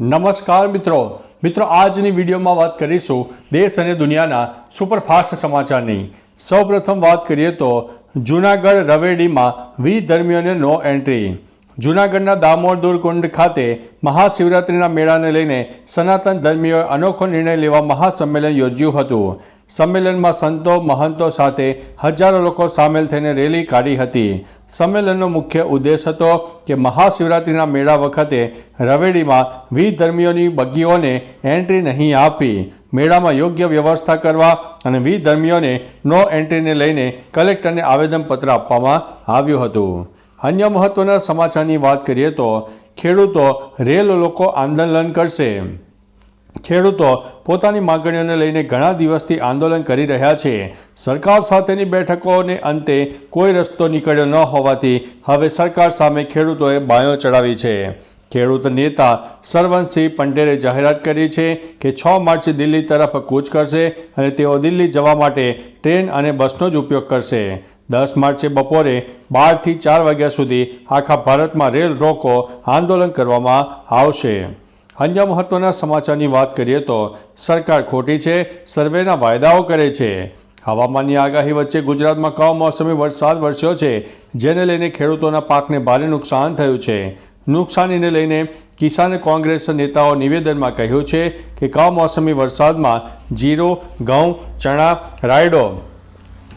નમસ્કાર મિત્રો. મિત્રો, આજની વિડીયોમાં વાત કરીશું દેશ અને દુનિયાના સુપરફાસ્ટ સમાચારની. સૌપ્રથમ વાત કરીએ તો જૂનાગઢ રવેડીમાં વી ધર્મીઓને નો એન્ટ્રી. જૂનાગઢના દામોદર કુંડ ખાતે મહાશિવરાત્રિના મેળાને લઈને સનાતન ધર્મીઓએ અનોખો નિર્ણય લેવા મહાસંમેલન યોજ્યું હતું. સંમેલનમાં સંતો, મહંતો સાથે હજારો લોકો સામેલ થઈને રેલી કાઢી હતી. સંમેલનનો મુખ્ય ઉદ્દેશ હતો કે મહાશિવરાત્રિના મેળા વખતે રવેડીમાં વી ધર્મીઓની બગીઓને એન્ટ્રી નહીં આપી, મેળામાં યોગ્ય વ્યવસ્થા કરવા અને વી ધર્મીઓને નો એન્ટ્રીને લઈને કલેક્ટરને આવેદનપત્ર આપવામાં આવ્યું હતું. અન્ય મહત્વના સમાચારની વાત કરીએ તો ખેડૂતો રેલ લોકો આંદોલન કરશે. ખેડૂતો પોતાની માગણીઓને લઈને ઘણા દિવસથી આંદોલન કરી રહ્યા છે. સરકાર સાથેની બેઠકોને અંતે કોઈ રસ્તો નીકળ્યો ન હોવાથી હવે સરકાર સામે ખેડૂતોએ બાયો ચડાવી છે. ખેડૂત નેતા સરવણસિંહ પંડેરે જાહેરાત કરી છે કે છ માર્ચે દિલ્હી તરફ કૂચ કરશે અને તેઓ દિલ્હી જવા માટે ટ્રેન અને બસનો જ ઉપયોગ કરશે. દસ માર્ચે બપોરે બારથી ચાર વાગ્યા સુધી આખા ભારતમાં રેલ રોકો આંદોલન કરવામાં આવશે. અન્ય મહત્વના સમાચારની વાત કરીએ તો સરકાર ખોટી છે, સર્વેના વાયદાઓ કરે છે. હવામાનની આગાહી વચ્ચે ગુજરાતમાં કમોસમી વરસાદ વરસ્યો છે, જેને લઈને ખેડૂતોના પાકને ભારે નુકસાન થયું છે. નુકસાનીને લઈને કિસાન કોંગ્રેસ નેતાઓ નિવેદનમાં કહ્યું છે કે કમોસમી વરસાદમાં જીરું, ઘઉં, ચણા, રાયડો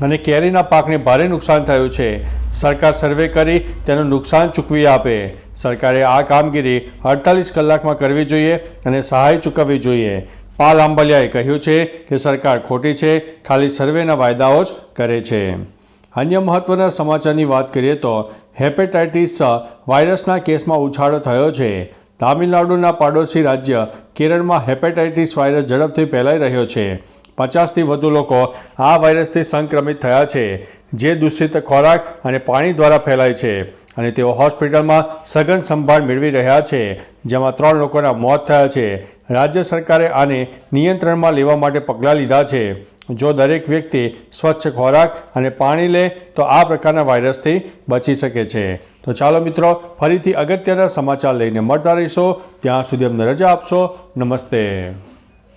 અને કેરીના પાકને ભારે નુકસાન થયું છે. સરકાર સર્વે કરી તેનું નુકસાન ચૂકવી આપે. સરકારે આ કામગીરી અડતાલીસ કલાકમાં કરવી જોઈએ અને સહાય ચૂકવવી જોઈએ. પાલ આંબલિયાએ કહ્યું છે કે સરકાર ખોટી છે, ખાલી સર્વેના વાયદાઓ જ કરે છે. અન્ય મહત્વના સમાચારની વાત કરીએ તો હેપેટાઇટિસ વાયરસના કેસમાં ઉછાળો થયો છે. તામિલનાડુના પાડોશી રાજ્ય કેરળમાં હેપેટાઇટિસ વાયરસ ઝડપથી ફેલાઈ રહ્યો છે. પચાસથી વધુ લોકો આ વાયરસથી સંક્રમિત થયા છે, જે દૂષિત ખોરાક અને પાણી દ્વારા ફેલાય છે અને તેઓ હોસ્પિટલમાં સઘન સંભાળ મેળવી રહ્યા છે, જેમાં ત્રણ લોકોના મોત થયા છે. રાજ્ય સરકારે આને નિયંત્રણમાં લેવા માટે પગલાં લીધા છે. જો દરેક વ્યક્તિ સ્વચ્છ ખોરાક અને પાણી લે, તો આ પ્રકારના વાયરસથી બચી શકે છે. તો ચાલો મિત્રો, ફરીથી અગત્યના સમાચાર લઈને મળતા રહીશો. ત્યાં સુધી અમને રજા આપશો. નમસ્તે.